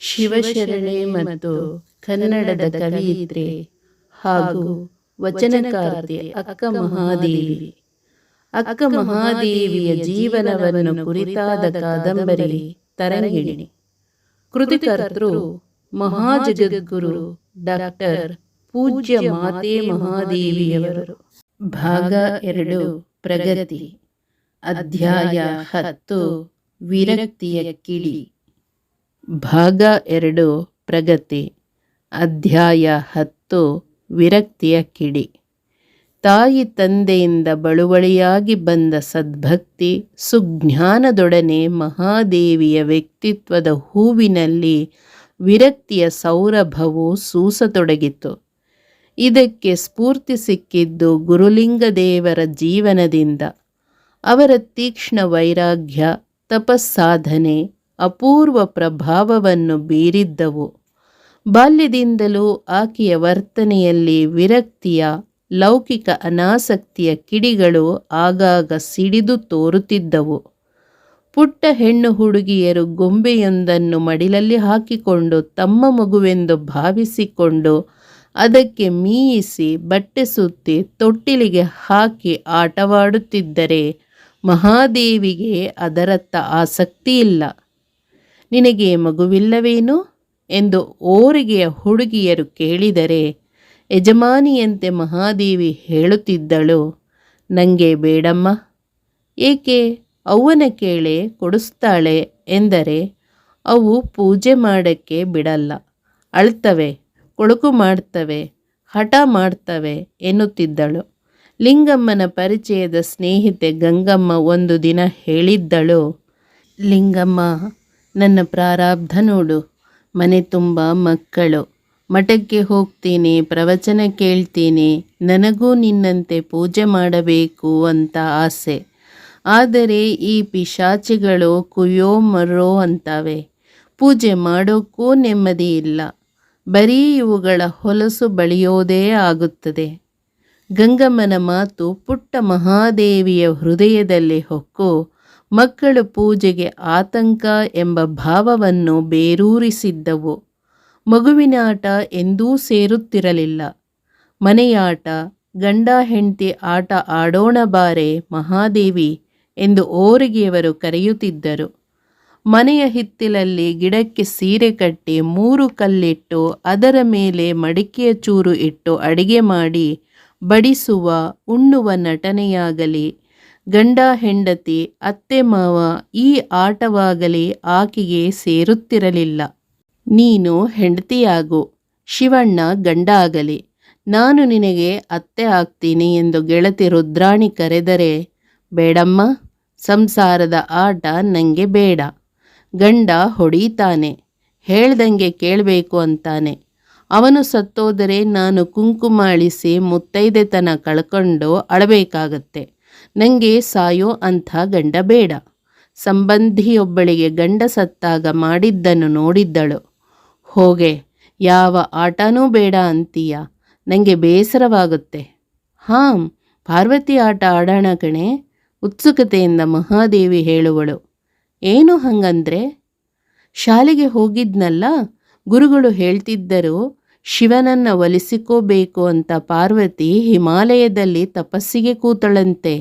ಶಿವಶರಣೆ ಮತ್ತು ಕನ್ನಡದ ಕವಿಯಿದ್ರೆ ಹಾಗೂ ವಚನಕಾರತೆ ಅಕ್ಕ ಮಹಾದೇವಿ. ಅಕ್ಕ ಮಹಾದೇವಿಯ ಜೀವನವನ್ನು ಕುರಿತಾದ ಕಾದಂಬರಿ ತರಂಗಿಣಿ. ಕೃತಿಕರ್ತೃ, ಮಹಾಜಗದ್ಗುರು, ಡಾಕ್ಟರ್ ಪೂಜ್ಯ ಮಾತೆ ಮಹಾದೇವಿಯವರು. ಭಾಗ ಎರಡು, ಪ್ರಗತಿ. ಅಧ್ಯಾಯ ಹತ್ತು, ವಿರಕ್ತಿಯ ಕಿಡಿ. ಭಾಗ ಎರಡು, ಪ್ರಗತಿ. ಅಧ್ಯಾಯ ಹತ್ತು, ವಿರಕ್ತಿಯ ಕಿಡಿ. ತಾಯಿ ತಂದೆಯಿಂದ ಬಳುವಳಿಯಾಗಿ ಬಂದ ಸದ್ಭಕ್ತಿ, ಸುಜ್ಞಾನದೊಡನೆ ಮಹಾದೇವಿಯ ವ್ಯಕ್ತಿತ್ವದ ಹೂವಿನಲ್ಲಿ ವಿರಕ್ತಿಯ ಸೌರಭವು ಸೂಸತೊಡಗಿತು ಇದಕ್ಕೆ ಸ್ಫೂರ್ತಿ ಸಿಕ್ಕಿದ್ದು ಗುರುಲಿಂಗದೇವರ ಜೀವನದಿಂದ. ಅವರ ತೀಕ್ಷ್ಣ ವೈರಾಗ್ಯ, ತಪಸ್ಸಾಧನೆ, ಅಪೂರ್ವ ಪ್ರಭಾವವನ್ನು ಬೀರಿದ್ದವು. ಬಾಲ್ಯದಿಂದಲೂ ಆಕೆಯ ವರ್ತನೆಯಲ್ಲಿ ವಿರಕ್ತಿಯ, ಲೌಕಿಕ ಅನಾಸಕ್ತಿಯ ಕಿಡಿಗಳು ಆಗಾಗ ಸಿಡಿದು ತೋರುತ್ತಿದ್ದವು. ಪುಟ್ಟ ಹೆಣ್ಣು ಹುಡುಗಿಯರು ಗೊಂಬೆಯೊಂದನ್ನು ಮಡಿಲಲ್ಲಿ ಹಾಕಿಕೊಂಡು ತಮ್ಮ ಮಗುವೆಂದು ಭಾವಿಸಿಕೊಂಡು ಅದಕ್ಕೆ ಮೀಯಿಸಿ ಬಟ್ಟೆ ಸುತ್ತಿ ತೊಟ್ಟಿಲಿಗೆ ಹಾಕಿ ಆಟವಾಡುತ್ತಿದ್ದರೆ ಮಹಾದೇವಿಗೆ ಅದರತ್ತ ಆಸಕ್ತಿ ಇಲ್ಲ ನಿನಗೆ ಮಗುವಿಲ್ಲವೇನು? ಎಂದು ಓರಿಗೆಯ ಹುಡುಗಿಯರು ಕೇಳಿದರೆ, ಯಜಮಾನಿಯಂತೆ ಮಹಾದೇವಿ ಹೇಳುತ್ತಿದ್ದಳು ನನಗೆ ಬೇಡಮ್ಮ. ಏಕೆ? ಅವ್ವನ ಕೇಳೆ ಕೊಡಿಸ್ತಾಳೆ ಎಂದರೆ, ಅವು ಪೂಜೆ ಮಾಡೋಕ್ಕೆ ಬಿಡಲ್ಲ. ಅಳ್ತವೆ, ಕೊಳಕು ಮಾಡ್ತವೆ, ಹಠ ಮಾಡ್ತವೆ ಎನ್ನುತ್ತಿದ್ದಳು. ಲಿಂಗಮ್ಮನ ಪರಿಚಯದ ಸ್ನೇಹಿತೆ ಗಂಗಮ್ಮ ಒಂದು ದಿನ ಹೇಳಿದ್ದಳು, ಲಿಂಗಮ್ಮ, ನನ್ನ ಪ್ರಾರಬ್ಧ ನೋಡು, ಮನೆ ತುಂಬ ಮಕ್ಕಳು. ಮಠಕ್ಕೆ ಹೋಗ್ತೀನಿ, ಪ್ರವಚನ ಕೇಳ್ತೀನಿ, ನನಗೂ ನಿನ್ನಂತೆ ಪೂಜೆ ಮಾಡಬೇಕು ಅಂತ ಆಸೆ. ಆದರೆ ಈ ಪಿಶಾಚಿಗಳು ಕುಯ್ಯೋ ಮರ್ರೋ ಅಂತವೆ. ಪೂಜೆ ಮಾಡೋಕ್ಕೂ ನೆಮ್ಮದಿ ಇಲ್ಲ. ಬರೀ ಇವುಗಳ ಹೊಲಸು ಬಳಿಯೋದೇ ಆಗುತ್ತದೆ. ಗಂಗಮ್ಮನ ಮಾತು ಪುಟ್ಟ ಮಹಾದೇವಿಯ ಹೃದಯದಲ್ಲಿ ಹೊಕ್ಕು, ಮಕ್ಕಳು ಪೂಜೆಗೆ ಆತಂಕ ಎಂಬ ಭಾವವನ್ನು ಬೇರೂರಿಸಿದ್ದವು. ಮಗುವಿನಾಟ ಎಂದೂ ಸೇರುತ್ತಿರಲಿಲ್ಲ. ಮನೆಯಾಟ, ಗಂಡ ಹೆಂಡತಿ ಆಟ ಆಡೋಣ ಬಾರೆ ಮಹಾದೇವಿ ಎಂದು ಓರಿಗೆಯವರು ಕರೆಯುತ್ತಿದ್ದರು. ಮನೆಯ ಹಿತ್ತಿಲಲ್ಲಿ ಗಿಡಕ್ಕೆ ಸೀರೆ ಕಟ್ಟಿ ಮೂರು ಕಲ್ಲಿಟ್ಟು ಅದರ ಮೇಲೆ ಮಡಿಕೆಯ ಚೂರು ಇಟ್ಟು ಅಡಿಗೆ ಮಾಡಿ ಬಡಿಸುವ, ಉಣ್ಣುವ ನಟನೆಯಾಗಲಿ, ಗಂಡ ಹೆಂಡತಿ, ಅತ್ತೆ ಮಾವ ಈ ಆಟವಾಗಲಿ ಆಕೆಗೆ ಸೇರುತ್ತಿರಲಿಲ್ಲ. ನೀನು ಹೆಂಡತಿಯಾಗು, ಶಿವಣ್ಣ ಗಂಡ ಆಗಲಿ ನಾನು ನಿನಗೆ ಅತ್ತೆ ಆಗ್ತೀನಿ ಎಂದು ಗೆಳತಿ ರುದ್ರಾಣಿ ಕರೆದರೆ, ಬೇಡಮ್ಮ, ಸಂಸಾರದ ಆಟ ನನಗೆ ಬೇಡ, ಗಂಡ ಹೊಡೀತಾನೆ, ಹೇಳ್ದಂಗೆ ಕೇಳಬೇಕು ಅಂತಾನೆ. ಅವನು ಸತ್ತೋದರೆ ನಾನು ಕುಂಕುಮ ಅಳಿಸಿ ಮುತ್ತೈದೆತನ ಕಳ್ಕೊಂಡು ಅಳಬೇಕಾಗತ್ತೆ. ನನಗೆ ಸಾಯೋ ಅಂಥ ಗಂಡ ಬೇಡ. ಸಂಬಂಧಿಯೊಬ್ಬಳಿಗೆ ಗಂಡ ಸತ್ತಾಗ ಮಾಡಿದ್ದನ್ನು ನೋಡಿದ್ದಳು. ಹೋಗೆ, ಯಾವ ಆಟನೂ ಬೇಡ ಅಂತೀಯ? ನನಗೆ ಬೇಸರವಾಗುತ್ತೆ. ಹಾಂ, ಪಾರ್ವತಿ ಆಟ ಆಡೋಣ ಕಣೆ, ಉತ್ಸುಕತೆಯಿಂದ ಮಹಾದೇವಿ ಹೇಳುವಳು. ಏನು ಹಂಗಂದ್ರೆ? ಶಾಲೆಗೆ ಹೋಗಿದ್ನಲ್ಲ, ಗುರುಗಳು ಹೇಳ್ತಿದ್ದರು ಶಿವನನ್ನು ಒಲಿಸಿಕೋಬೇಕು ಅಂತ ಪಾರ್ವತಿ ಹಿಮಾಲಯದಲ್ಲಿ ತಪಸ್ಸಿಗೆ ಕೂತಳಂತೆ.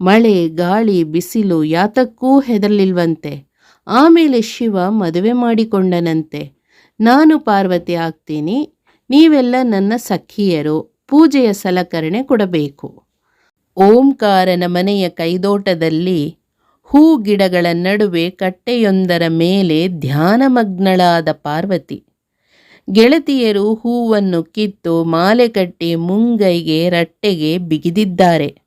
ಮಳೆ, ಗಾಳಿ, ಬಿಸಿಲು ಯಾತಕ್ಕೂ ಹೆದರಲಿಲ್ವಂತೆ. ಆಮೇಲೆ ಶಿವ ಮದುವೆ ಮಾಡಿಕೊಂಡನಂತೆ. ನಾನು ಪಾರ್ವತಿ ಆಗ್ತೀನಿ, ನೀವೆಲ್ಲ ನನ್ನ ಸಖಿಯರು, ಪೂಜೆಯ ಸಲಕರಣೆ ಕೊಡಬೇಕು. ಓಂಕಾರನ ಮನೆಯ ಕೈದೋಟದಲ್ಲಿ ಹೂ ಗಿಡಗಳ ನಡುವೆ ಕಟ್ಟೆಯೊಂದರ ಮೇಲೆ ಧ್ಯಾನಮಗ್ನಳಾದ ಪಾರ್ವತಿ. ಗೆಳತಿಯರು ಹೂವನ್ನು ಕಿತ್ತು ಮಾಲೆ ಕಟ್ಟಿ ಮುಂಗೈಗೆ ರಟ್ಟೆಗೆ ಬಿಗಿದಿದ್ದಾರೆ.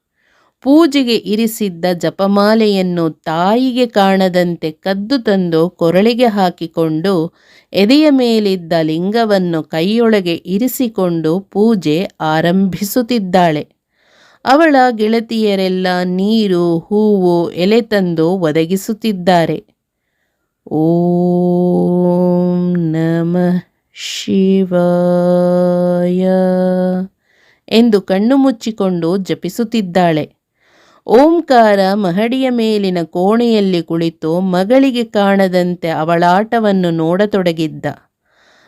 ಪೂಜೆಗೆ ಇರಿಸಿದ್ದ ಜಪಮಾಲೆಯನ್ನು ತಾಯಿಗೆ ಕಾಣದಂತೆ ಕದ್ದು ತಂದು ಕೊರಳಿಗೆ ಹಾಕಿಕೊಂಡು ಎದೆಯ ಮೇಲಿದ್ದ ಲಿಂಗವನ್ನು ಕೈಯೊಳಗೆ ಇರಿಸಿಕೊಂಡು ಪೂಜೆ ಆರಂಭಿಸುತ್ತಿದ್ದಾಳೆ. ಅವಳ ಗೆಳತಿಯರೆಲ್ಲ ನೀರು, ಹೂವು, ಎಲೆ ತಂದು ಒದಗಿಸುತ್ತಿದ್ದಾರೆ. ಓಂ ನಮಃ. ಶಿವಾಯ ಎಂದು ಕಣ್ಣು ಮುಚ್ಚಿಕೊಂಡು ಜಪಿಸುತ್ತಿದ್ದಾಳೆ. ಓಂಕಾರ ಮಹಡಿಯ ಮೇಲಿನ ಕೋಣೆಯಲ್ಲಿ ಕುಳಿತು ಮಗಳಿಗೆ ಕಾಣದಂತೆ ಅವಳಾಟವನ್ನು ನೋಡತೊಡಗಿದ್ದ.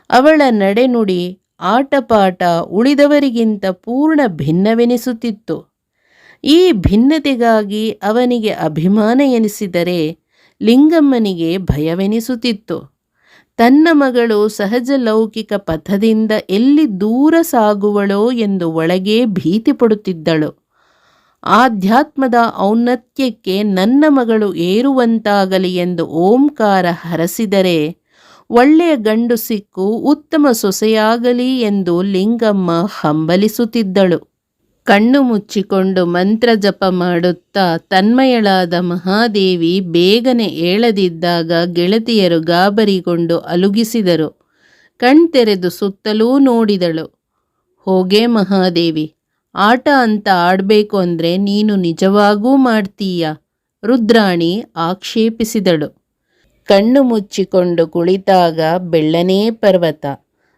ಅವಳ ನಡೆನುಡಿ ಆಟಪಾಠ ಉಳಿದವರಿಗಿಂತ ಪೂರ್ಣ ಭಿನ್ನವೆನಿಸುತ್ತಿತ್ತು. ಈ ಭಿನ್ನತೆಗಾಗಿ ಅವನಿಗೆ ಅಭಿಮಾನ ಎನಿಸಿದರೆ ಲಿಂಗಮ್ಮನಿಗೆ ಭಯವೆನಿಸುತ್ತಿತ್ತು. ತನ್ನ ಮಗಳು ಸಹಜ ಲೌಕಿಕ ಪಥದಿಂದ ಎಲ್ಲಿ ದೂರ ಸಾಗುವಳೋ ಎಂದು ಒಳಗೆ ಭೀತಿ ಪಡುತ್ತಿದ್ದಳು. ಆಧ್ಯಾತ್ಮದ ಔನ್ನತ್ಯಕ್ಕೆ ನನ್ನ ಮಗಳು ಏರುವಂತಾಗಲಿ ಎಂದು ಓಂಕಾರ ಹರಸಿದರೆ ಒಳ್ಳೆಯ ಗಂಡು ಸಿಕ್ಕು ಉತ್ತಮ ಸೊಸೆಯಾಗಲಿ ಎಂದು ಲಿಂಗಮ್ಮ ಹಂಬಲಿಸುತ್ತಿದ್ದಳು. ಕಣ್ಣು ಮುಚ್ಚಿಕೊಂಡು ಮಂತ್ರ ಜಪ ಮಾಡುತ್ತಾ ತನ್ಮಯಳಾದ ಮಹಾದೇವಿ ಬೇಗನೆ ಏಳದಿದ್ದಾಗ ಗೆಳತಿಯರು ಗಾಬರಿಗೊಂಡು ಅಲುಗಿಸಿದರು. ಕಣ್ತೆರೆದು ಸುತ್ತಲೂ ನೋಡಿದಳು. ಹೋಗೇ ಮಹಾದೇವಿ, ಆಟ ಅಂತ ಆಡಬೇಕು ಅಂದರೆ ನೀನು ನಿಜವಾಗೂ ಮಾಡ್ತೀಯ? ರುದ್ರಾಣಿ ಆಕ್ಷೇಪಿಸಿದಳು. ಕಣ್ಣು ಮುಚ್ಚಿಕೊಂಡು ಕುಳಿತಾಗ ಬೆಳ್ಳನೇ ಪರ್ವತ.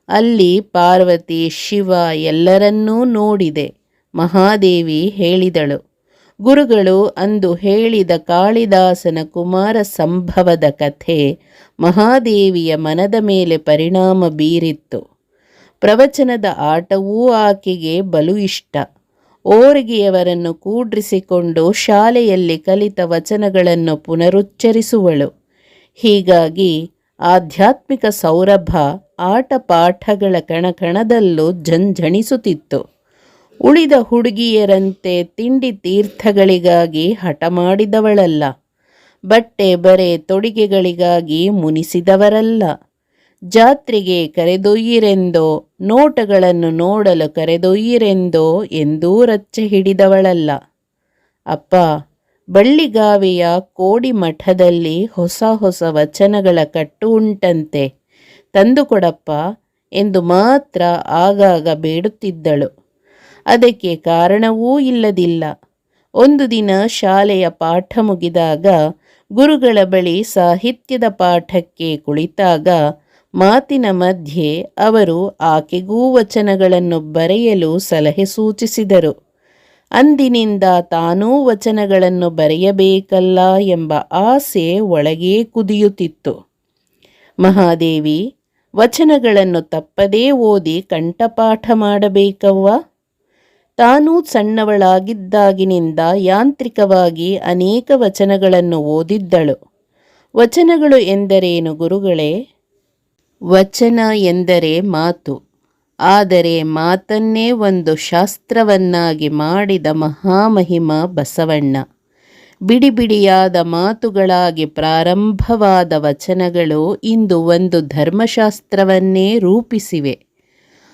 ಅಲ್ಲಿ ಪಾರ್ವತಿ, ಶಿವ ಎಲ್ಲರನ್ನೂ ನೋಡಿದೆ. ಮಹಾದೇವಿ ಹೇಳಿದಳು. ಗುರುಗಳು ಅಂದು ಹೇಳಿದ ಕಾಳಿದಾಸನ ಕುಮಾರ ಸಂಭವದ ಕಥೆ ಮಹಾದೇವಿಯ ಮನದ ಮೇಲೆ ಪರಿಣಾಮ ಬೀರಿತ್ತು. ಪ್ರವಚನದ ಆಟವೂ ಆಕೆಗೆ ಬಲು ಇಷ್ಟ. ಓರಿಗೆಯವರನ್ನು ಕೂಡ್ರಿಸಿಕೊಂಡು ಶಾಲೆಯಲ್ಲಿ ಕಲಿತ ವಚನಗಳನ್ನು ಪುನರುಚ್ಚರಿಸುವಳು. ಹೀಗಾಗಿ ಆಧ್ಯಾತ್ಮಿಕ ಸೌರಭ ಆಟ ಪಾಠಗಳ ಕಣಕಣದಲ್ಲೂ ಜಂಜಣಿಸುತ್ತಿತ್ತು. ಉಳಿದ ಹುಡುಗಿಯರಂತೆ ತಿಂಡಿ ತೀರ್ಥಗಳಿಗಾಗಿ ಹಠ ಮಾಡಿದವಳಲ್ಲ. ಬಟ್ಟೆ, ಬರೆ, ತೊಡಿಗೆಗಳಿಗಾಗಿ ಮುನಿಸಿದವರಲ್ಲ. ಜಾತ್ರೆಗೆ ಕರೆದೊಯ್ಯಿರೆಂದೋ, ನೋಟಗಳನ್ನು ನೋಡಲು ಕರೆದೊಯ್ಯಿರೆಂದೋ ಎಂದೂ ರಚ್ಚೆ ಹಿಡಿದವಳಲ್ಲ. ಅಪ್ಪ, ಬಳ್ಳಿಗಾವೆಯ ಕೋಡಿ ಮಠದಲ್ಲಿ ಹೊಸ ಹೊಸ ವಚನಗಳ ಕಟ್ಟು ಉಂಟಂತೆ. ತಂದುಕೊಡಪ್ಪ ಎಂದು ಮಾತ್ರ ಆಗಾಗ ಬೇಡುತ್ತಿದ್ದಳು. ಅದಕ್ಕೆ ಕಾರಣವೂ ಇಲ್ಲದಿಲ್ಲ. ಒಂದು ದಿನ ಶಾಲೆಯ ಪಾಠ ಮುಗಿದಾಗ ಗುರುಗಳ ಬಳಿ ಸಾಹಿತ್ಯದ ಪಾಠಕ್ಕೆ ಕುಳಿತಾಗ ಮಾತಿನ ಮಧ್ಯೆ ಅವರು ಆಕೆಗೂ ವಚನಗಳನ್ನು ಬರೆಯಲು ಸಲಹೆ ಸೂಚಿಸಿದರು. ಅಂದಿನಿಂದ ತಾನೂ ವಚನಗಳನ್ನು ಬರೆಯಬೇಕಲ್ಲ ಎಂಬ ಆಸೆ ಒಳಗೇ ಕುದಿಯುತ್ತಿತ್ತು. ಮಹಾದೇವಿ, ವಚನಗಳನ್ನು ತಪ್ಪದೇ ಓದಿ ಕಂಠಪಾಠ ಮಾಡಬೇಕವ್ವ? ತಾನೂ ಸಣ್ಣವಳಾಗಿದ್ದಾಗಿನಿಂದ ಯಾಂತ್ರಿಕವಾಗಿ ಅನೇಕ ವಚನಗಳನ್ನು ಓದಿದ್ದಳು. ವಚನಗಳು ಎಂದರೇನು ಗುರುಗಳೇ? ವಚನ ಎಂದರೆ ಮಾತು. ಆದರೆ ಮಾತನ್ನೇ ಒಂದು ಶಾಸ್ತ್ರವನ್ನಾಗಿ ಮಾಡಿದ ಮಹಾಮಹಿಮ ಬಸವಣ್ಣ. ಬಿಡಿ ಬಿಡಿಯಾದ ಮಾತುಗಳಾಗಿ ಪ್ರಾರಂಭವಾದ ವಚನಗಳು ಇಂದು ಒಂದು ಧರ್ಮಶಾಸ್ತ್ರವನ್ನೇ ರೂಪಿಸಿವೆ.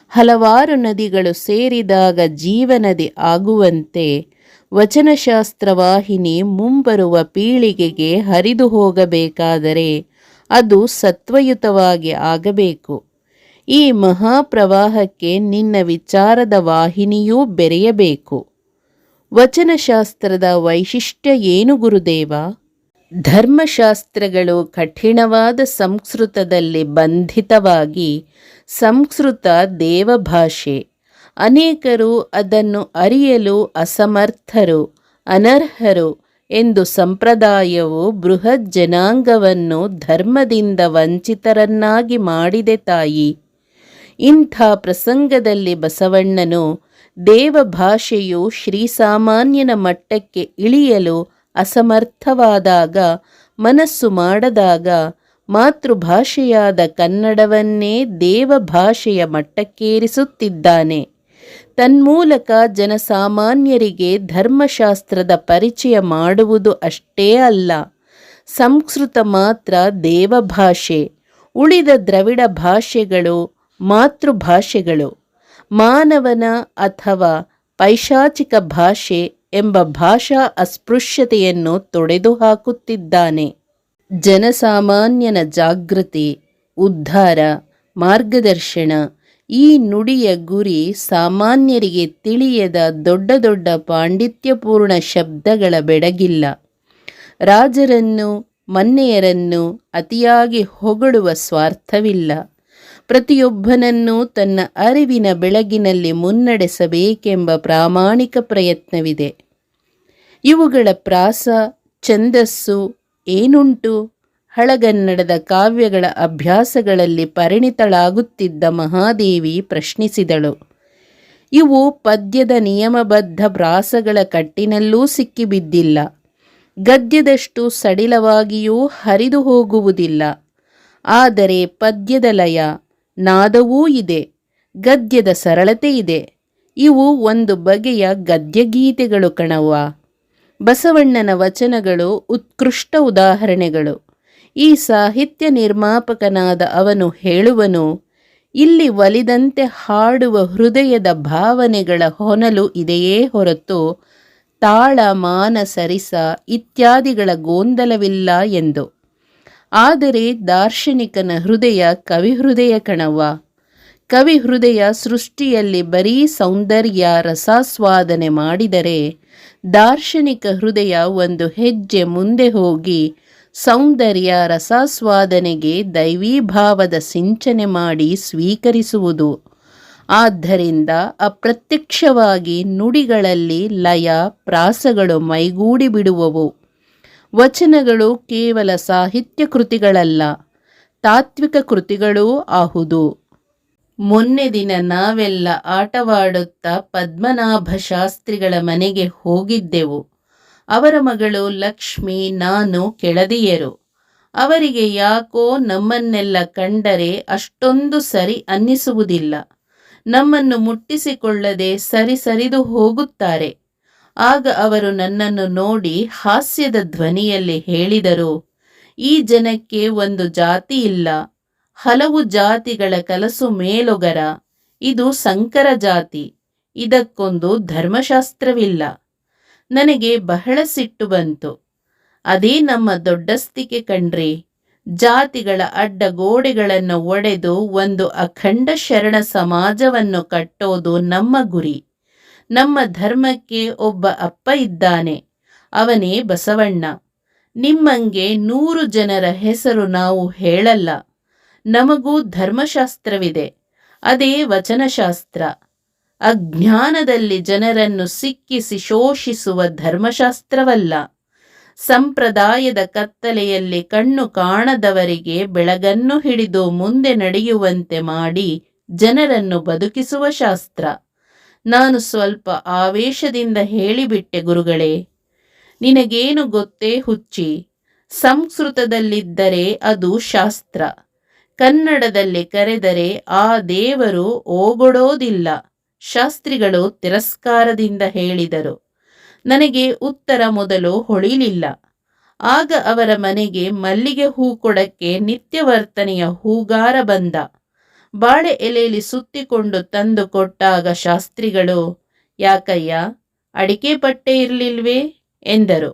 ಹಲವಾರು ನದಿಗಳು ಸೇರಿದಾಗ ಜೀವನದಿ ಆಗುವಂತೆ ವಚನಶಾಸ್ತ್ರ ವಾಹಿನಿ ಮುಂಬರುವ ಪೀಳಿಗೆಗೆ ಹರಿದು ಹೋಗಬೇಕಾದರೆ ಅದು ಸತ್ವಯುತವಾಗಿ ಆಗಬೇಕು. ಈ ಮಹಾಪ್ರವಾಹಕ್ಕೆ ನಿನ್ನ ವಿಚಾರದ ವಾಹಿನಿಯೂ ಬೆರೆಯಬೇಕು. ವಚನಶಾಸ್ತ್ರದ ವೈಶಿಷ್ಟ್ಯ ಏನು ಗುರುದೇವ? ಧರ್ಮಶಾಸ್ತ್ರಗಳು ಕಠಿಣವಾದ ಸಂಸ್ಕೃತದಲ್ಲಿ ಬಂಧಿತವಾಗಿ ಸಂಸ್ಕೃತ ದೇವಭಾಷೆ. ಅನೇಕರು ಅದನ್ನು ಅರಿಯಲು ಅಸಮರ್ಥರು, ಅನರ್ಹರು ಎಂದು ಸಂಪ್ರದಾಯವು ಬೃಹತ್ ಜನಾಂಗವನ್ನು ಧರ್ಮದಿಂದ ವಂಚಿತರನ್ನಾಗಿ ಮಾಡಿದೆ ತಾಯಿ. ಇಂಥ ಪ್ರಸಂಗದಲ್ಲಿ ಬಸವಣ್ಣನು ದೇವಭಾಷೆಯು ಶ್ರೀಸಾಮಾನ್ಯನ ಮಟ್ಟಕ್ಕೆ ಇಳಿಯಲು ಅಸಮರ್ಥವಾದಾಗ, ಮನಸ್ಸು ಮಾಡದಾಗ ಮಾತೃಭಾಷೆಯಾದ ಕನ್ನಡವನ್ನೇ ದೇವಭಾಷೆಯ ಮಟ್ಟಕ್ಕೇರಿಸುತ್ತಿದ್ದಾನೆ. ತನ್ಮೂಲಕ ಜನಸಾಮಾನ್ಯರಿಗೆ ಧರ್ಮಶಾಸ್ತ್ರದ ಪರಿಚಯ ಮಾಡುವುದು ಅಷ್ಟೇ ಅಲ್ಲ. ಸಂಸ್ಕೃತ ಮಾತ್ರ ದೇವಭಾಷೆ. ಉಳಿದ ದ್ರವಿಡ ಭಾಷೆಗಳು ಮಾತೃಭಾಷೆಗಳು. ಮಾನವನ ಅಥವಾ ಪೈಶಾಚಿಕ ಭಾಷೆ ಎಂಬ ಭಾಷಾ ಅಸ್ಪೃಶ್ಯತೆಯನ್ನು ತೊಡೆದು ಹಾಕುತ್ತಿದ್ದಾನೆ ಜನಸಾಮಾನ್ಯನ ಜಾಗೃತಿ, ಉದ್ಧಾರ, ಮಾರ್ಗದರ್ಶನ, ಈ ನುಡಿಯ ಗುರಿ ಸಾಮಾನ್ಯರಿಗೆ ತಿಳಿಯದ ದೊಡ್ಡ ದೊಡ್ಡ ಪಾಂಡಿತ್ಯಪೂರ್ಣ ಶಬ್ದಗಳ ಬೆಡಗಿಲ್ಲ. ರಾಜರನ್ನು, ಮನ್ನೆಯರನ್ನು ಅತಿಯಾಗಿ ಹೊಗಳುವ ಸ್ವಾರ್ಥವಿಲ್ಲ. ಪ್ರತಿಯೊಬ್ಬನನ್ನೂ ತನ್ನ ಅರಿವಿನ ಬೆಳಗಿನಲ್ಲಿ ಮುನ್ನಡೆಸಬೇಕೆಂಬ ಪ್ರಾಮಾಣಿಕ ಪ್ರಯತ್ನವಿದೆ. ಇವುಗಳ ಪ್ರಾಸ, ಛಂದಸ್ಸು ಏನುಂಟು? ಹಳಗನ್ನಡದ ಕಾವ್ಯಗಳ ಅಭ್ಯಾಸಗಳಲ್ಲಿ ಪರಿಣಿತಳಾಗುತ್ತಿದ್ದ ಮಹಾದೇವಿ ಪ್ರಶ್ನಿಸಿದಳು. ಇವು ಪದ್ಯದ ನಿಯಮಬದ್ಧ ಭ್ರಾಸಗಳ ಕಟ್ಟಿನಲ್ಲೂ ಸಿಕ್ಕಿಬಿದ್ದಿಲ್ಲ. ಗದ್ಯದಷ್ಟು ಸಡಿಲವಾಗಿಯೂ ಹರಿದು ಹೋಗುವುದಿಲ್ಲ. ಆದರೆ ಪದ್ಯದ ಲಯ, ನಾದವೂ ಇದೆ. ಗದ್ಯದ ಸರಳತೆ ಇದೆ. ಇವು ಒಂದು ಬಗೆಯ ಗದ್ಯಗೀತೆಗಳು ಕಣವ್ವ. ಬಸವಣ್ಣನ ವಚನಗಳು ಉತ್ಕೃಷ್ಟ ಉದಾಹರಣೆಗಳು. ಈ ಸಾಹಿತ್ಯ ನಿರ್ಮಾಪಕನಾದ ಅವನು ಹೇಳುವನು, ಇಲ್ಲಿ ಒಲಿದಂತೆ ಹಾಡುವ ಹೃದಯದ ಭಾವನೆಗಳ ಹೊನಲು ಇದೆಯೇ ಹೊರತು ತಾಳ, ಮಾನ, ಸರಿಸ ಇತ್ಯಾದಿಗಳ ಗೊಂದಲವಿಲ್ಲ ಎಂದು. ಆದರೆ ದಾರ್ಶನಿಕನ ಹೃದಯ ಕವಿ ಹೃದಯ ಕಣವ ಕವಿ ಹೃದಯ ಸೃಷ್ಟಿಯಲ್ಲಿ ಬರೀ ಸೌಂದರ್ಯ, ರಸಾಸ್ವಾದನೆ ಮಾಡಿದರೆ ದಾರ್ಶನಿಕ ಹೃದಯ ಒಂದು ಹೆಜ್ಜೆ ಮುಂದೆ ಹೋಗಿ ಸೌಂದರ್ಯ ರಸಾಸ್ವಾದನೆಗೆ ದೈವೀಭಾವದ ಸಿಂಚನೆ ಮಾಡಿ ಸ್ವೀಕರಿಸುವುದು. ಆದ್ದರಿಂದ ಅಪ್ರತ್ಯಕ್ಷವಾಗಿ ನುಡಿಗಳಲ್ಲಿ ಲಯ, ಪ್ರಾಸಗಳು ಮೈಗೂಡಿ ಬಿಡುವವು. ವಚನಗಳು ಕೇವಲ ಸಾಹಿತ್ಯ ಕೃತಿಗಳಲ್ಲ, ತಾತ್ವಿಕ ಕೃತಿಗಳೂ ಆಹುದು. ಮೊನ್ನೆ ದಿನ ನಾವೆಲ್ಲ ಆಟವಾಡುತ್ತಾ ಪದ್ಮನಾಭ ಶಾಸ್ತ್ರಿಗಳ ಮನೆಗೆ ಹೋಗಿದ್ದೆವು. ಅವರ ಮಗಳು ಲಕ್ಷ್ಮಿ ನಾನು ಕೆಳದಿಯರು. ಅವರಿಗೆ ಯಾಕೋ ನಮ್ಮನ್ನೆಲ್ಲ ಕಂಡರೆ ಅಷ್ಟೊಂದು ಸರಿ ಅನ್ನಿಸುವುದಿಲ್ಲ. ನಮ್ಮನ್ನು ಮುಟ್ಟಿಸಿಕೊಳ್ಳದೆ ಸರಿ ಸರಿದು ಹೋಗುತ್ತಾರೆ. ಆಗ ಅವರು ನನ್ನನ್ನು ನೋಡಿ ಹಾಸ್ಯದ ಧ್ವನಿಯಲ್ಲಿ ಹೇಳಿದರು, ಈ ಜನಕ್ಕೆ ಒಂದು ಜಾತಿ ಇಲ್ಲ. ಹಲವು ಜಾತಿಗಳ ಕಲಸು ಮೇಲೊಗರ. ಇದು ಸಂಕರ ಜಾತಿ. ಇದಕ್ಕೊಂದು ಧರ್ಮಶಾಸ್ತ್ರವಿಲ್ಲ. ನನಗೆ ಬಹಳ ಸಿಟ್ಟು ಬಂತು. ಅದೇ ನಮ್ಮ ದೊಡ್ಡಸ್ತಿಕೆ ಕಣ್ರಿ. ಜಾತಿಗಳ ಅಡ್ಡ ಗೋಡೆಗಳನ್ನು ಒಡೆದು ಒಂದು ಅಖಂಡ ಶರಣ ಸಮಾಜವನ್ನು ಕಟ್ಟೋದು ನಮ್ಮ ಗುರಿ. ನಮ್ಮ ಧರ್ಮಕ್ಕೆ ಒಬ್ಬ ಅಪ್ಪ ಇದ್ದಾನೆ. ಅವನೇ ಬಸವಣ್ಣ. ನಿಮ್ಮಂಗೆ ನೂರು ಜನರ ಹೆಸರು ನಾವು ಹೇಳಲ್ಲ. ನಮಗೂ ಧರ್ಮಶಾಸ್ತ್ರವಿದೆ. ಅದೇ ವಚನಶಾಸ್ತ್ರ. ಅಜ್ಞಾನದಲ್ಲಿ ಜನರನ್ನು ಸಿಕ್ಕಿಸಿ ಶೋಷಿಸುವ ಧರ್ಮಶಾಸ್ತ್ರವಲ್ಲ. ಸಂಪ್ರದಾಯದ ಕತ್ತಲೆಯಲ್ಲಿ ಕಣ್ಣು ಕಾಣದವರಿಗೆ ಬೆಳಗನ್ನು ಹಿಡಿದು ಮುಂದೆ ನಡೆಯುವಂತೆ ಮಾಡಿ ಜನರನ್ನು ಬದುಕಿಸುವ ಶಾಸ್ತ್ರ. ನಾನು ಸ್ವಲ್ಪ ಆವೇಶದಿಂದ ಹೇಳಿಬಿಟ್ಟೆ ಗುರುಗಳೇ. ನಿನಗೇನು ಗೊತ್ತೇ ಹುಚ್ಚಿ? ಸಂಸ್ಕೃತದಲ್ಲಿದ್ದರೆ ಅದು ಶಾಸ್ತ್ರ. ಕನ್ನಡದಲ್ಲಿ ಕರೆದರೆ ಆ ದೇವರು ಓಗೊಡೋದಿಲ್ಲ. ಶಾಸ್ತ್ರಿಗಳು ತಿರಸ್ಕಾರದಿಂದ ಹೇಳಿದರು, ನನಗೆ ಉತ್ತರ ಮೊದಲು ಹೊಳಿಲಿಲ್ಲ. ಆಗ ಅವರ ಮನೆಗೆ ಮಲ್ಲಿಗೆ ಹೂ ಕೊಡಕ್ಕೆ ನಿತ್ಯವರ್ತನೆಯ ಹೂಗಾರ ಬಂದ. ಬಾಳೆ ಎಲೆಯಲ್ಲಿ ಸುತ್ತಿಕೊಂಡು ತಂದು ಕೊಟ್ಟಾಗ ಶಾಸ್ತ್ರಿಗಳು, ಯಾಕಯ್ಯ, ಅಡಿಕೆ ಪಟ್ಟೆ ಇರಲಿಲ್ವೇ? ಎಂದರು.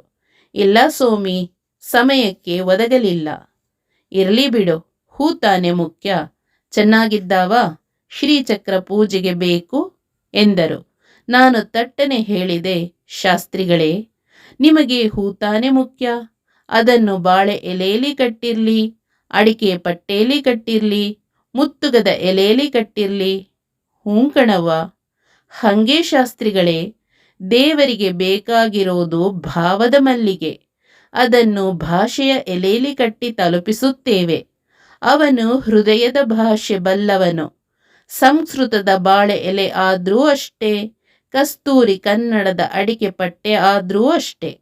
ಇಲ್ಲ ಸೋಮಿ ಸಮಯಕ್ಕೆ ಒದಗಲಿಲ್ಲ. ಇರಲಿ ಬಿಡು. ಹೂ ತಾನೆ ಮುಖ್ಯ. ಚೆನ್ನಾಗಿದ್ದಾವ? ಶ್ರೀಚಕ್ರ ಪೂಜೆಗೆ ಬೇಕು ಎಂದರು. ನಾನು ತಟ್ಟನೆ ಹೇಳಿದೆ, ಶಾಸ್ತ್ರಿಗಳೇ, ನಿಮಗೆ ಹೂತಾನೆ ಮುಖ್ಯ. ಅದನ್ನು ಬಾಳೆ ಎಲೆಯಲ್ಲಿ ಕಟ್ಟಿರಲಿ, ಅಡಿಕೆ ಪಟ್ಟೇಲಿ ಕಟ್ಟಿರಲಿ, ಮುತ್ತುಗದ ಎಲೆಯಲ್ಲಿ ಕಟ್ಟಿರಲಿ. ಹೂಂಕಣವ್ವ, ಹಂಗೆ ಶಾಸ್ತ್ರಿಗಳೇ, ದೇವರಿಗೆ ಬೇಕಾಗಿರೋದು ಭಾವದ ಮಲ್ಲಿಗೆ. ಅದನ್ನು ಭಾಷೆಯ ಎಲೆಯಲ್ಲಿ ಕಟ್ಟಿ ತಲುಪಿಸುತ್ತೇವೆ. ಅವನು ಹೃದಯದ ಭಾಷೆ ಬಲ್ಲವನು. ಸಂಸ್ಕೃತದ ಬಾಳೆ ಎಲೆ ಆದರೂ ಅಷ್ಟೇ, ಕಸ್ತೂರಿ ಕನ್ನಡದ ಅಡಿಕೆ ಪಟ್ಟೆ ಆದರೂ ಅಷ್ಟೇ.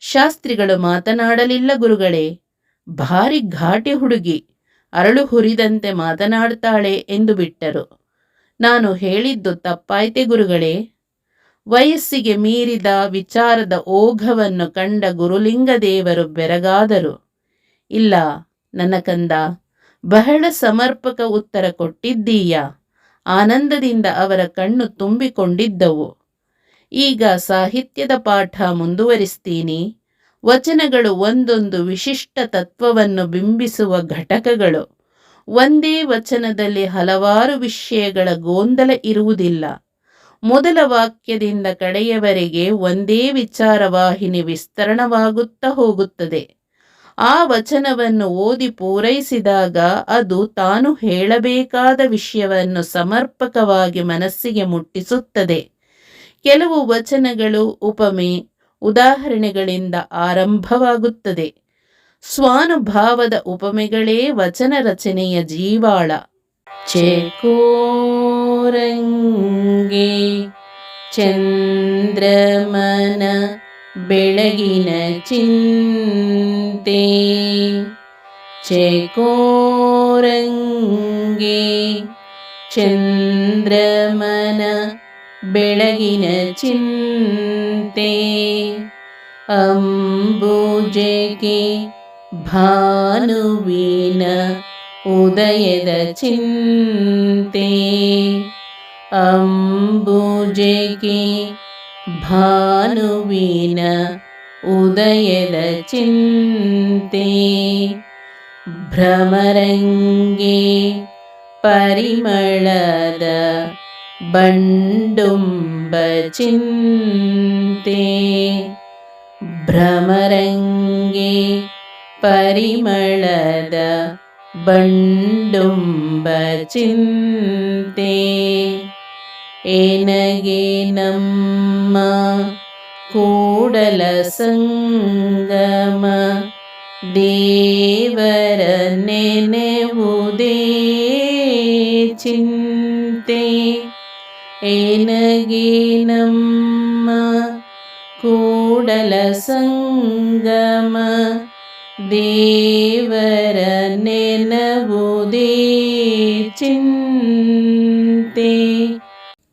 ಶಾಸ್ತ್ರಿಗಳು ಮಾತನಾಡಲಿಲ್ಲ ಗುರುಗಳೇ. ಭಾರಿ ಘಾಟಿ ಹುಡುಗಿ, ಅರಳು ಹುರಿದಂತೆ ಮಾತನಾಡ್ತಾಳೆ ಎಂದು ಬಿಟ್ಟರು. ನಾನು ಹೇಳಿದ್ದು ತಪ್ಪಾಯ್ತೆ ಗುರುಗಳೇ. ವಯಸ್ಸಿಗೆ ಮೀರಿದ ವಿಚಾರದ ಓಘವನ್ನು ಕಂಡ ಗುರುಲಿಂಗದೇವರು ಬೆರಗಾದರು. ಇಲ್ಲ, ನನ್ನ ಕಂದ ಬಹಳ ಸಮರ್ಪಕ ಉತ್ತರ ಕೊಟ್ಟಿದ್ದೀಯ. ಆನಂದದಿಂದ ಅವರ ಕಣ್ಣು ತುಂಬಿಕೊಂಡಿದ್ದವು. ಈಗ ಸಾಹಿತ್ಯದ ಪಾಠ ಮುಂದುವರಿಸ್ತೀನಿ. ವಚನಗಳು ಒಂದೊಂದು ವಿಶಿಷ್ಟ ತತ್ವವನ್ನು ಬಿಂಬಿಸುವ ಘಟಕಗಳು. ಒಂದೇ ವಚನದಲ್ಲಿ ಹಲವಾರು ವಿಷಯಗಳ ಗೊಂದಲ ಇರುವುದಿಲ್ಲ. ಮೊದಲ ವಾಕ್ಯದಿಂದ ಕಡೆಯವರೆಗೆ ಒಂದೇ ವಿಚಾರವಾಹಿನಿ ವಿಸ್ತರಣವಾಗುತ್ತಾ ಹೋಗುತ್ತದೆ. ಆ ವಚನವನ್ನು ಓದಿ ಪೂರೈಸಿದಾಗ ಅದು ತಾನು ಹೇಳಬೇಕಾದ ವಿಷಯವನ್ನು ಸಮರ್ಪಕವಾಗಿ ಮನಸ್ಸಿಗೆ ಮುಟ್ಟಿಸುತ್ತದೆ. ಕೆಲವು ವಚನಗಳು ಉಪಮೆ, ಉದಾಹರಣೆಗಳಿಂದ ಆರಂಭವಾಗುತ್ತದೆ. ಸ್ವಾನುಭಾವದ ಉಪಮೆಗಳೇ ವಚನ ರಚನೆಯ ಜೀವಾಳ. ಚೆಕೋರಂಗೆ ಚಂದ್ರಮನ ಬೆಳಗಿನ ಚಿಂತೆ ಚೆಕೋರಂಗೆ ಚಂದ್ರಮನ ಬೆಳಗಿನ ಚಿಂತೆ ಅಂಬುಜೆಗೆ ಭಾನುವಿನ ಉದಯದ ಚಿಂತೆ ಅಂಬುಜೆಗೆ ಭಾನುವಿನ ಉದಯದ ಚಿಂತೆ ಭ್ರಮರಂಗೆ ಪರಿಮಳದ ಬಂಡುಂಬ ಚಿಂತೆ ಭ್ರಮರಂಗೆ ಪರಿಮಳದ ಬಂಡುಂಬ ಚಿಂತೆ ಏನಗೆ ನಮ್ಮ ಕೂಡಲ ಸಂಗಮ ದೇವರ ನೆನೆವುದೇ ಚಿಂತೆ ಏನಗೆ ನಮ್ಮ ಕೂಡಲ ಸಂಗಮ ದೇವರ ನೆನವುದೇ ಚಿಂತೆ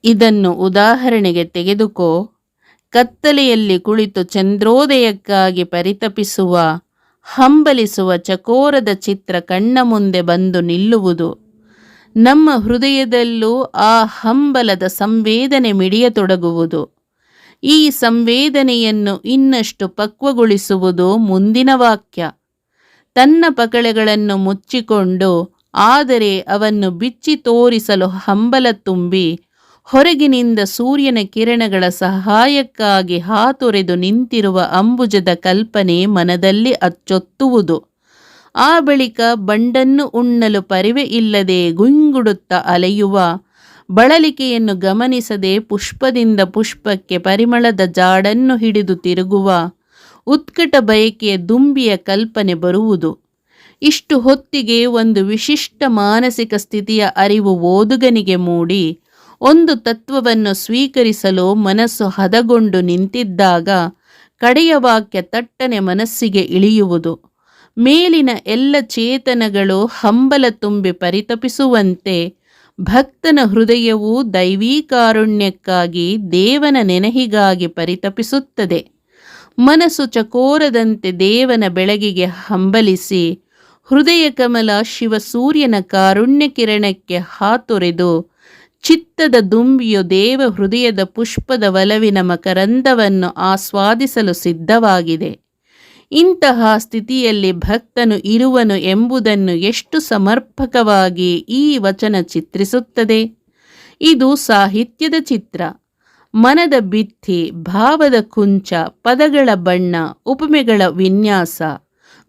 ಇದನ್ನು ಉದಾಹರಣೆಗೆ ತೆಗೆದುಕೋ. ಕತ್ತಲೆಯಲ್ಲಿ ಕುಳಿತು ಚಂದ್ರೋದಯಕ್ಕಾಗಿ ಪರಿತಪಿಸುವ, ಹಂಬಲಿಸುವ ಚಕೋರದ ಚಿತ್ರ ಕಣ್ಣ ಮುಂದೆ ಬಂದು ನಿಲ್ಲುವುದು. ನಮ್ಮ ಹೃದಯದಲ್ಲೂ ಆ ಹಂಬಲದ ಸಂವೇದನೆ ಮಿಡಿಯತೊಡಗುವುದು. ಈ ಸಂವೇದನೆಯನ್ನು ಇನ್ನಷ್ಟು ಪಕ್ವಗೊಳಿಸುವುದು ಮುಂದಿನ ವಾಕ್ಯ. ತನ್ನ ಪಕಳೆಗಳನ್ನು ಮುಚ್ಚಿಕೊಂಡು, ಆದರೆ ಅವನ್ನು ಬಿಚ್ಚಿ ತೋರಿಸಲು ಹಂಬಲ ತುಂಬಿ ಹೊರಗಿನಿಂದ ಸೂರ್ಯನ ಕಿರಣಗಳ ಸಹಾಯಕ್ಕಾಗಿ ಹಾತೊರೆದು ನಿಂತಿರುವ ಅಂಬುಜದ ಕಲ್ಪನೆ ಮನದಲ್ಲಿ ಅಚ್ಚೊತ್ತುವುದು. ಆ ಬಳಿಕ ಬಂಡನ್ನು ಉಣ್ಣಲು ಪರಿವೆ ಇಲ್ಲದೆ ಗುಂಗುಡುತ್ತ ಅಲೆಯುವ, ಬಳಲಿಕೆಯನ್ನು ಗಮನಿಸದೆ ಪುಷ್ಪದಿಂದ ಪುಷ್ಪಕ್ಕೆ ಪರಿಮಳದ ಜಾಡನ್ನು ಹಿಡಿದು ತಿರುಗುವ, ಉತ್ಕಟ ಬಯಕೆಯ ದುಂಬಿಯ ಕಲ್ಪನೆ ಬರುವುದು. ಇಷ್ಟು ಹೊತ್ತಿಗೆ ಒಂದು ವಿಶಿಷ್ಟ ಮಾನಸಿಕ ಸ್ಥಿತಿಯ ಅರಿವು ಓದುಗನಿಗೆ ಮೂಡಿ ಒಂದು ತತ್ವವನ್ನು ಸ್ವೀಕರಿಸಲು ಮನಸ್ಸು ಹದಗೊಂಡು ನಿಂತಿದ್ದಾಗ ಕಡೆಯ ವಾಕ್ಯ ತಟ್ಟನೆ ಮನಸ್ಸಿಗೆ ಇಳಿಯುವುದು. ಮೇಲಿನ ಎಲ್ಲ ಚೇತನಗಳು ಹಂಬಲ ತುಂಬಿ ಪರಿತಪಿಸುವಂತೆ ಭಕ್ತನ ಹೃದಯವು ದೈವೀಕಾರುಣ್ಯಕ್ಕಾಗಿ ದೇವನ ನೆನಹಿಗಾಗಿ ಪರಿತಪಿಸುತ್ತದೆ. ಮನಸ್ಸು ಚಕೋರದಂತೆ ದೇವನ ಬೆಳಗಿಗೆ ಹಂಬಲಿಸಿ ಹೃದಯ ಕಮಲ ಶಿವಸೂರ್ಯನ ಕಾರುಣ್ಯ ಕಿರಣಕ್ಕೆ ಹಾತೊರೆದು ಚಿತ್ತದ ದುಂಬಿಯು ದೇವ ಹೃದಯದ ಪುಷ್ಪದ ಒಲವಿನ ಮಕರಂದವನ್ನು ಆಸ್ವಾದಿಸಲು ಸಿದ್ಧವಾಗಿದೆ. ಇಂತಹ ಸ್ಥಿತಿಯಲ್ಲಿ ಭಕ್ತನು ಇರುವನು ಎಂಬುದನ್ನು ಎಷ್ಟು ಸಮರ್ಪಕವಾಗಿ ಈ ವಚನ ಚಿತ್ರಿಸುತ್ತದೆ. ಇದು ಸಾಹಿತ್ಯದ ಚಿತ್ರ. ಮನದ ಭಿತ್ತಿ, ಭಾವದ ಕುಂಚ, ಪದಗಳ ಬಣ್ಣ, ಉಪಮೆಗಳ ವಿನ್ಯಾಸ,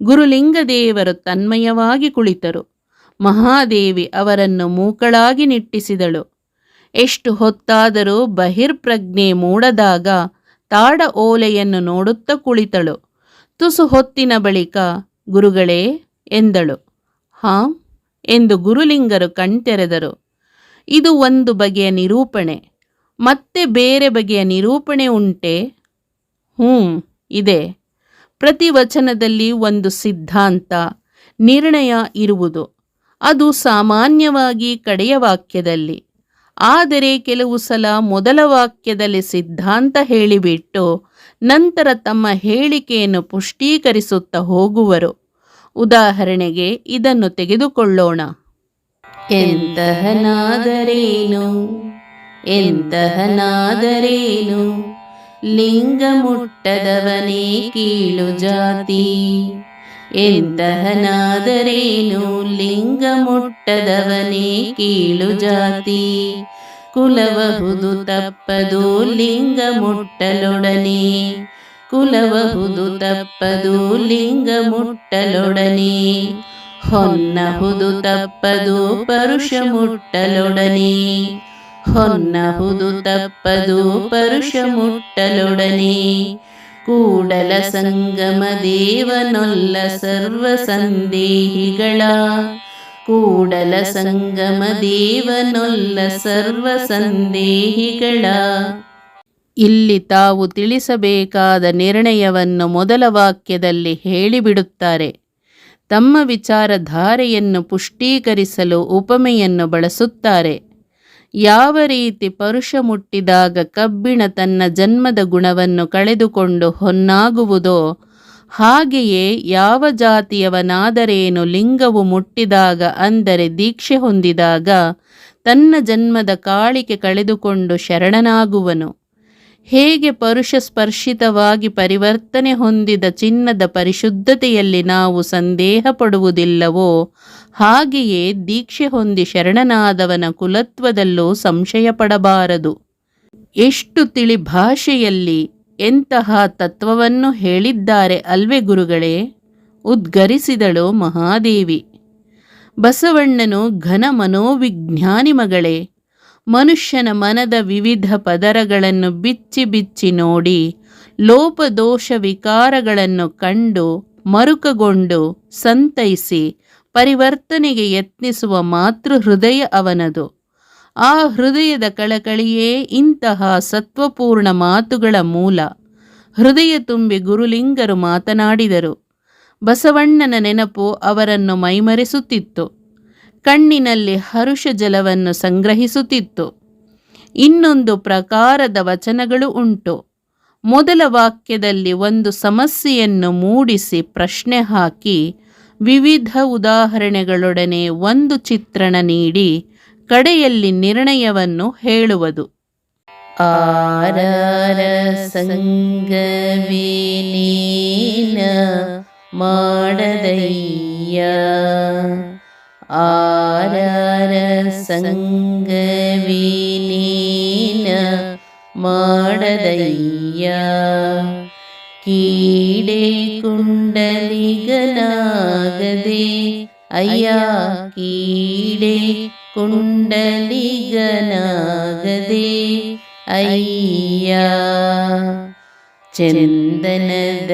ಗುರುಲಿಂಗದೇವರು ತನ್ಮಯವಾಗಿ ಕುಳಿತರು. ಮಹಾದೇವಿ ಅವರನ್ನು ಮೂಕಳಾಗಿ ನಿಟ್ಟಿಸಿದಳು. ಎಷ್ಟು ಹೊತ್ತಾದರೂ ಬಹಿರ್ಪ್ರಜ್ಞೆ ಮೂಡದಾಗ ತಾಡ ಓಲೆಯನ್ನು ನೋಡುತ್ತಾ ಕುಳಿತಳು. ತುಸು ಹೊತ್ತಿನ ಬಳಿಕ ಗುರುಗಳೇ ಎಂದಳು. ಹಾಂ ಎಂದು ಗುರುಲಿಂಗರು ಕಣ್ತೆರೆದರು. ಇದು ಒಂದು ಬಗೆಯ ನಿರೂಪಣೆ. ಮತ್ತೆ ಬೇರೆ ಬಗೆಯ ನಿರೂಪಣೆ ಉಂಟೆ? ಹ್ಞೂ, ಇದೆ. ಪ್ರತಿ ವಚನದಲ್ಲಿ ಒಂದು ಸಿದ್ಧಾಂತ, ನಿರ್ಣಯ ಇರುವುದು. ಅದು ಸಾಮಾನ್ಯವಾಗಿ ಕಡೆಯ ವಾಕ್ಯದಲ್ಲಿ. ಆದರೆ ಕೆಲವು ಸಲ ಮೊದಲ ವಾಕ್ಯದಲ್ಲಿ ಸಿದ್ಧಾಂತ ಹೇಳಿಬಿಟ್ಟು ನಂತರ ತಮ್ಮ ಹೇಳಿಕೆಯನ್ನು ಪುಷ್ಟೀಕರಿಸುತ್ತಾ ಹೋಗುವರು. ಉದಾಹರಣೆಗೆ ಇದನ್ನು ತೆಗೆದುಕೊಳ್ಳೋಣ. ಎಂತಹನಾದರೇನು? ಎಂತಹನಾದರೇನು? ಲಿಂಗ ಮುಟ್ಟದವನೇ ಕೀಳು ಜಾತಿ. ಎಂತಹನಾದರೇನು ಲಿಂಗ ಮುಟ್ಟದವನೇ ಕೀಳು ಜಾತಿ. ಕುಲಬಹುದು ತಪ್ಪದು ಲಿಂಗ ಮುಟ್ಟಲೊಡನೆ ಕುಲಬಹುದು ತಪ್ಪದು ಲಿಂಗ ಮುಟ್ಟಲೊಡನೆ ಹೊನ್ನಹುದು ತಪ್ಪದು ಪರುಷ ಮುಟ್ಟಲೊಡನೆ ಹೊನ್ನಹುದು ತಪ್ಪದು ಪರುಷ ಮುಟ್ಟಲೊಡನೆ ಕೂಡಲ ಸಂಗಮ ದೇವನೊಲ್ಲ ಸರ್ವ ಸಂದೇಹಿಗಳ ಕೂಡಲ ಸಂಗಮ ದೇವನೊಲ್ಲ ಸರ್ವ ಸಂದೇಹಿಗಳ ಇಲ್ಲಿ ತಾವು ತಿಳಿಸಬೇಕಾದ ನಿರ್ಣಯವನ್ನು ಮೊದಲ ವಾಕ್ಯದಲ್ಲಿ ಹೇಳಿಬಿಡುತ್ತಾರೆ. ತಮ್ಮ ವಿಚಾರಧಾರೆಯನ್ನು ಪುಷ್ಟೀಕರಿಸಲು ಉಪಮೆಯನ್ನು ಬಳಸುತ್ತಾರೆ. ಯಾವ ರೀತಿ ಪರುಷ ಮುಟ್ಟಿದಾಗ ಕಬ್ಬಿಣ ತನ್ನ ಜನ್ಮದ ಗುಣವನ್ನು ಕಳೆದುಕೊಂಡು ಹೊನ್ನಾಗುವುದೋ ಹಾಗೆಯೇ ಯಾವ ಜಾತಿಯವನಾದರೇನು ಲಿಂಗವು ಮುಟ್ಟಿದಾಗ ಅಂದರೆ ದೀಕ್ಷೆ ಹೊಂದಿದಾಗ ತನ್ನ ಜನ್ಮದ ಕಾಳಿಕೆ ಕಳೆದುಕೊಂಡು ಶರಣನಾಗುವನು. ಹೇಗೆ ಪರುಷ ಸ್ಪರ್ಶಿತವಾಗಿ ಪರಿವರ್ತನೆ ಹೊಂದಿದ ಚಿನ್ನದ ಪರಿಶುದ್ಧತೆಯಲ್ಲಿ ನಾವು ಸಂದೇಹ ಪಡುವುದಿಲ್ಲವೋ, ಹಾಗೆಯೇ ದೀಕ್ಷೆ ಹೊಂದಿ ಶರಣನಾದವನ ಕುಲತ್ವದಲ್ಲೂ ಸಂಶಯ ಪಡಬಾರದು. ಎಷ್ಟು ತಿಳಿ ಭಾಷೆಯಲ್ಲಿ ಎಂತಹ ತತ್ವವನ್ನು ಹೇಳಿದ್ದಾರೆ ಅಲ್ವೇ ಗುರುಗಳೇ? ಉದ್ಗರಿಸಿದಳು ಮಹಾದೇವಿ. ಬಸವಣ್ಣನು ಘನ ಮನೋವಿಜ್ಞಾನಿ ಮಗಳೇ ಮನುಷ್ಯನ ಮನದ ವಿವಿಧ ಪದರಗಳನ್ನು ಬಿಚ್ಚಿ ಬಿಚ್ಚಿ ನೋಡಿ, ಲೋಪದೋಷ ವಿಕಾರಗಳನ್ನು ಕಂಡು, ಮರುಕಗೊಂಡು, ಸಂತೈಸಿ, ಪರಿವರ್ತನೆಗೆ ಯತ್ನಿಸುವ ಮಾತೃ ಹೃದಯ ಅವನದು. ಆ ಹೃದಯದ ಕಳಕಳಿಯೇ ಇಂತಹ ಸತ್ವಪೂರ್ಣ ಮಾತುಗಳ ಮೂಲ. ಹೃದಯ ತುಂಬಿ ಗುರುಲಿಂಗರು ಮಾತನಾಡಿದರು. ಬಸವಣ್ಣನ ನೆನಪು ಅವರನ್ನು ಮೈಮರೆಸುತ್ತಿತ್ತು. ಕಣ್ಣಿನಲ್ಲಿ ಹರುಷ ಜಲವನ್ನು ಸಂಗ್ರಹಿಸುತ್ತಿತ್ತು. ಇನ್ನೊಂದು ಪ್ರಕಾರದ ವಚನಗಳು ಉಂಟು. ಮೊದಲ ವಾಕ್ಯದಲ್ಲಿ ಒಂದು ಸಮಸ್ಯೆಯನ್ನು ಮೂಡಿಸಿ ಪ್ರಶ್ನೆ ಹಾಕಿ, ವಿವಿಧ ಉದಾಹರಣೆಗಳೊಡನೆ ಒಂದು ಚಿತ್ರಣ ನೀಡಿ, ಕಡೆಯಲ್ಲಿ ನಿರ್ಣಯವನ್ನು ಹೇಳುವುದು. ಆರಾರ ಸಂಗವೇ ನೀನ ಮಾಡದಯ್ಯ. ಆರರ ಸಂಗವೇ ನೀನ ಮಾಡದಯ್ಯ ಕೀಡೆ ಕುಂಡಲಿಗನಾಗದೆ ಅಯ್ಯ ಕೀಡೆ ಕುಂಡಲಿಗನಾಗದೆ ಅಯ್ಯ ಚಂದನದ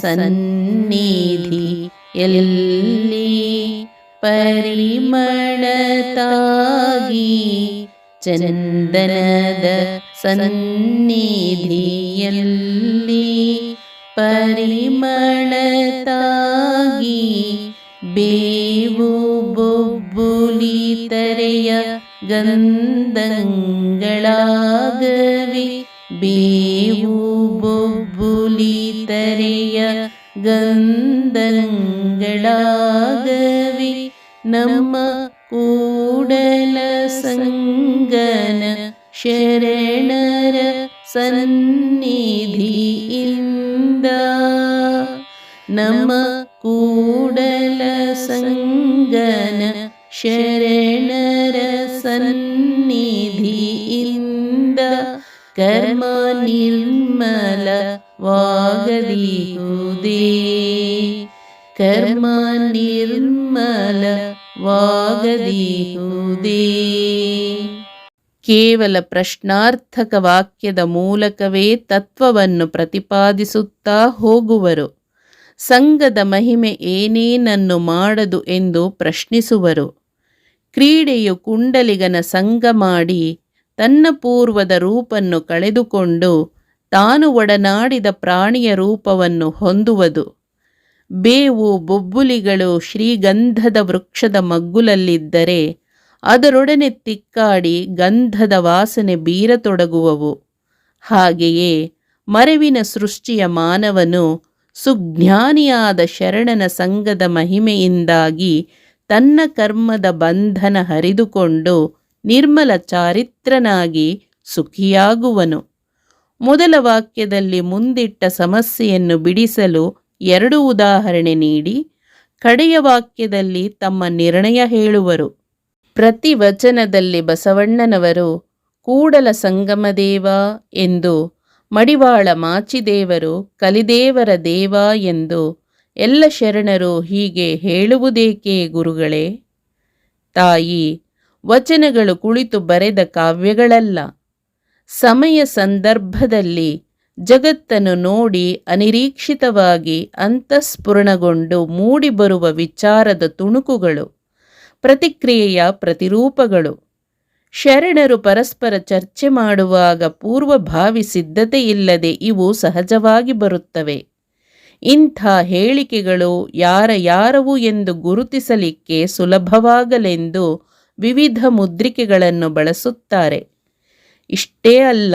ಸನ್ನಿಧಿ ಎಲ್ಲಿ ಪರಿಮಳತಾಗಿ ಚಂದನದ ಸನ್ನಿಧಿಯಲ್ಲಿ ಪರಿಮಳತಾಗಿ ಬೇವು ಬೊಬ್ಬುಲಿ ತರೆಯ ಗಂಧಗಳಾಗವಿ ಬೇವು ಬೊಬ್ಬುಲಿ ತರೆಯ ಗಂಧಗಳಾಗವಿ ನಮ್ಮ ಕೂಡಲ ಸಂಗನ ಶರಣರ ಸನ್ನಿಧಿಯಿಂದ ನಮ್ಮ ಕೂಡಲ ಸಂಗನ ಶರಣರ ಸನ್ನಿಧಿಯಿಂದ ಕರ್ಮ ನಿರ್ಮಲವಾಗದಿಹುದೇ ಕರ್ಮ ನಿರ್ಮಲವಾಗದಿಹುದೇ ಕೇವಲ ಪ್ರಶ್ನಾರ್ಥಕ ವಾಕ್ಯದ ಮೂಲಕವೇ ತತ್ವವನ್ನು ಪ್ರತಿಪಾದಿಸುತ್ತಾ ಹೋಗುವರು. ಸಂಘದ ಮಹಿಮೆ ಏನೇನನ್ನು ಮಾಡದು ಎಂದು ಪ್ರಶ್ನಿಸುವರು. ಕ್ರೀಡೆಯು ಕುಂಡಲಿಗನ ಸಂಘ ಮಾಡಿ ತನ್ನ ಪೂರ್ವದ ರೂಪನ್ನು ಕಳೆದುಕೊಂಡು ತಾನು ಒಡನಾಡಿದ ಪ್ರಾಣಿಯ ರೂಪವನ್ನು ಹೊಂದುವುದು. ಬೇವು ಬೊಬ್ಬುಲಿಗಳು ಶ್ರೀಗಂಧದ ವೃಕ್ಷದ ಮಗ್ಗುಲಲ್ಲಿದ್ದರೆ ಅದರೊಡನೆ ತಿಕ್ಕಾಡಿ ಗಂಧದ ವಾಸನೆ ಬೀರತೊಡಗುವವು. ಹಾಗೆಯೇ ಮರವಿನ ಸೃಷ್ಟಿಯ ಮಾನವನು ಸುಜ್ಞಾನಿಯಾದ ಶರಣನ ಸಂಘದ ಮಹಿಮೆಯಿಂದಾಗಿ ತನ್ನ ಕರ್ಮದ ಬಂಧನ ಹರಿದುಕೊಂಡು ನಿರ್ಮಲ ಚಾರಿತ್ರನಾಗಿ ಸುಖಿಯಾಗುವನು. ಮೊದಲ ವಾಕ್ಯದಲ್ಲಿ ಮುಂದಿಟ್ಟ ಸಮಸ್ಯೆಯನ್ನು ಬಿಡಿಸಲು ಎರಡು ಉದಾಹರಣೆ ನೀಡಿ. ಕಡೆಯ ವಾಕ್ಯದಲ್ಲಿ ತಮ್ಮ ನಿರ್ಣಯ ಹೇಳುವರು. ಪ್ರತಿ ವಚನದಲ್ಲಿ ಬಸವಣ್ಣನವರು, ಕೂಡಲ ಸಂಗಮದೇವ ಎಂದು, ಮಡಿವಾಳ ಮಾಚಿದೇವರು, ಕಲಿದೇವರ ದೇವ ಎಂದು ಎಲ್ಲ ಶರಣರು ಹೀಗೆ ಹೇಳುವುದೇಕೆ ಗುರುಗಳೇ? ತಾಯಿ, ವಚನಗಳು ಕುಳಿತು ಬರೆದ ಕಾವ್ಯಗಳಲ್ಲ. ಸಮಯ ಸಂದರ್ಭದಲ್ಲಿ ಜಗತ್ತನ್ನು ನೋಡಿ ಅನಿರೀಕ್ಷಿತವಾಗಿ ಅಂತಃಸ್ಫುರಣಗೊಂಡು ಮೂಡಿಬರುವ ವಿಚಾರದ ತುಣುಕುಗಳು, ಪ್ರತಿಕ್ರಿಯೆಯ ಪ್ರತಿರೂಪಗಳು. ಶರಣರು ಪರಸ್ಪರ ಚರ್ಚೆ ಮಾಡುವಾಗ ಪೂರ್ವಭಾವಿ ಸಿದ್ಧತೆಯಿಲ್ಲದೆ ಇವು ಸಹಜವಾಗಿ ಬರುತ್ತವೆ. ಇಂಥ ಹೇಳಿಕೆಗಳು ಯಾರ ಯಾರವು ಎಂದು ಗುರುತಿಸಲಿಕ್ಕೆ ಸುಲಭವಾಗಲೆಂದು ವಿವಿಧ ಮುದ್ರಿಕೆಗಳನ್ನು ಬಳಸುತ್ತಾರೆ. ಇಷ್ಟೇ ಅಲ್ಲ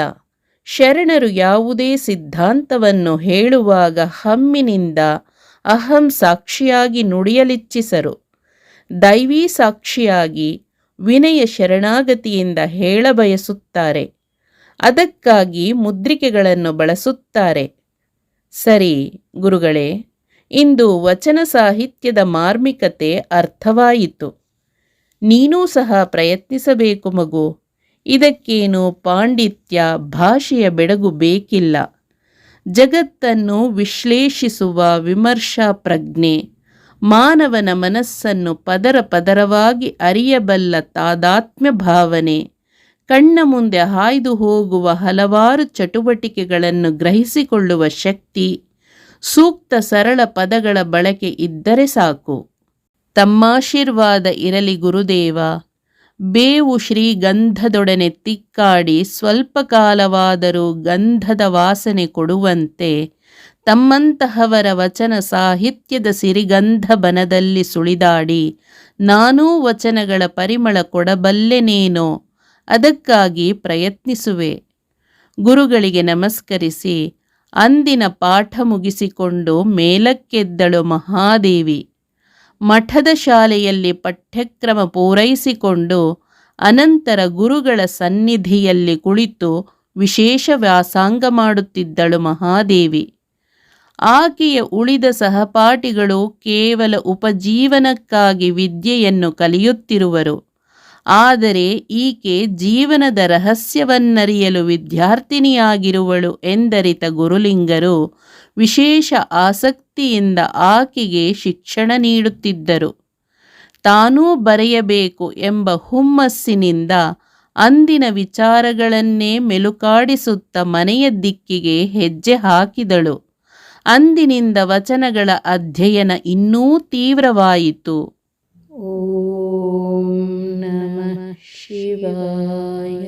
ಶರಣರು ಯಾವುದೇ ಸಿದ್ಧಾಂತವನ್ನು ಹೇಳುವಾಗ ಹಮ್ಮಿನಿಂದ ಅಹಂ ಸಾಕ್ಷಿಯಾಗಿ ನುಡಿಯಲಿಚ್ಛಿಸರು ದೈವೀ ಸಾಕ್ಷಿಯಾಗಿ ವಿನಯ ಶರಣಾಗತಿಯಿಂದ ಹೇಳಬಯಸುತ್ತಾರೆ ಅದಕ್ಕಾಗಿ ಮುದ್ರಿಕೆಗಳನ್ನು ಬಳಸುತ್ತಾರೆ. ಸರಿ, ಗುರುಗಳೇ, ಇಂದು ವಚನ ಸಾಹಿತ್ಯದ ಮಾರ್ಮಿಕತೆ ಅರ್ಥವಾಯಿತು. ನೀನೂ ಸಹ ಪ್ರಯತ್ನಿಸಬೇಕು ಮಗು. ಇದಕ್ಕೇನು ಪಾಂಡಿತ್ಯ ಭಾಷೆಯ ಬೆಡಗು ಬೇಕಿಲ್ಲ. ಜಗತ್ತನ್ನು ವಿಶ್ಲೇಷಿಸುವ ವಿಮರ್ಶಾ ಪ್ರಜ್ಞೆ, ಮಾನವನ ಮನಸ್ಸನ್ನು ಪದರ ಪದರವಾಗಿ ಅರಿಯಬಲ್ಲ ತಾದಾತ್ಮ್ಯ ಭಾವನೆ, ಕಣ್ಣ ಮುಂದೆ ಹಾಯ್ದು ಹೋಗುವ ಹಲವಾರು ಚಟುವಟಿಕೆಗಳನ್ನು ಗ್ರಹಿಸಿಕೊಳ್ಳುವ ಶಕ್ತಿ, ಸೂಕ್ತ ಸರಳ ಪದಗಳ ಬಳಕೆ ಇದ್ದರೆ ಸಾಕು. ತಮ್ಮಾಶೀರ್ವಾದ ಇರಲಿ ಗುರುದೇವ. ಬೇವು ಶ್ರೀಗಂಧದೊಡನೆ ತಿಕ್ಕಾಡಿ ಸ್ವಲ್ಪ ಕಾಲವಾದರೂ ಗಂಧದ ವಾಸನೆ ಕೊಡುವಂತೆ ತಮ್ಮಂತಹವರ ವಚನ ಸಾಹಿತ್ಯದ ಸಿರಿಗಂಧ ಬನದಲ್ಲಿ ಸುಳಿದಾಡಿ, ನಾನೂ ವಚನಗಳ ಪರಿಮಳ ಕೊಡಬಲ್ಲೆನೇನೋ ಅದಕ್ಕಾಗಿ ಪ್ರಯತ್ನಿಸುವೆ. ಗುರುಗಳಿಗೆ ನಮಸ್ಕರಿಸಿ, ಅಂದಿನ ಪಾಠ ಮುಗಿಸಿಕೊಂಡು ಮೇಲಕ್ಕೆದ್ದಳು ಮಹಾದೇವಿ. ಮಠದ ಶಾಲೆಯಲ್ಲಿ ಪಠ್ಯಕ್ರಮ ಪೂರೈಸಿಕೊಂಡು ಅನಂತರ ಗುರುಗಳ ಸನ್ನಿಧಿಯಲ್ಲಿ ಕುಳಿತು ವಿಶೇಷ ವ್ಯಾಸಾಂಗ ಮಾಡುತ್ತಿದ್ದಳು ಮಹಾದೇವಿ. ಆಕೆಯ ಉಳಿದ ಸಹಪಾಠಿಗಳು ಕೇವಲ ಉಪಜೀವನಕ್ಕಾಗಿ ವಿದ್ಯೆಯನ್ನು ಕಲಿಯುತ್ತಿರುವರು. ಆದರೆ ಈಕೆ ಜೀವನದ ರಹಸ್ಯವನ್ನರಿಯಲು ವಿದ್ಯಾರ್ಥಿನಿಯಾಗಿರುವಳು ಎಂದರಿತ ಗುರುಲಿಂಗರು ವಿಶೇಷ ಆಸಕ್ತಿಯಿಂದ ಆಕೆಗೆ ಶಿಕ್ಷಣ ನೀಡುತ್ತಿದ್ದರು. ತಾನೂ ಬರೆಯಬೇಕು ಎಂಬ ಹುಮ್ಮಸ್ಸಿನಿಂದ ಅಂದಿನ ವಿಚಾರಗಳನ್ನೇ ಮೆಲುಕಾಡಿಸುತ್ತ ಮನೆಯ ದಿಕ್ಕಿಗೆ ಹೆಜ್ಜೆ ಹಾಕಿದಳು. ಅಂದಿನಿಂದ ವಚನಗಳ ಅಧ್ಯಯನ ಇನ್ನೂ ತೀವ್ರವಾಯಿತು. ಓಂ ನಮಃ ಶಿವಾಯ.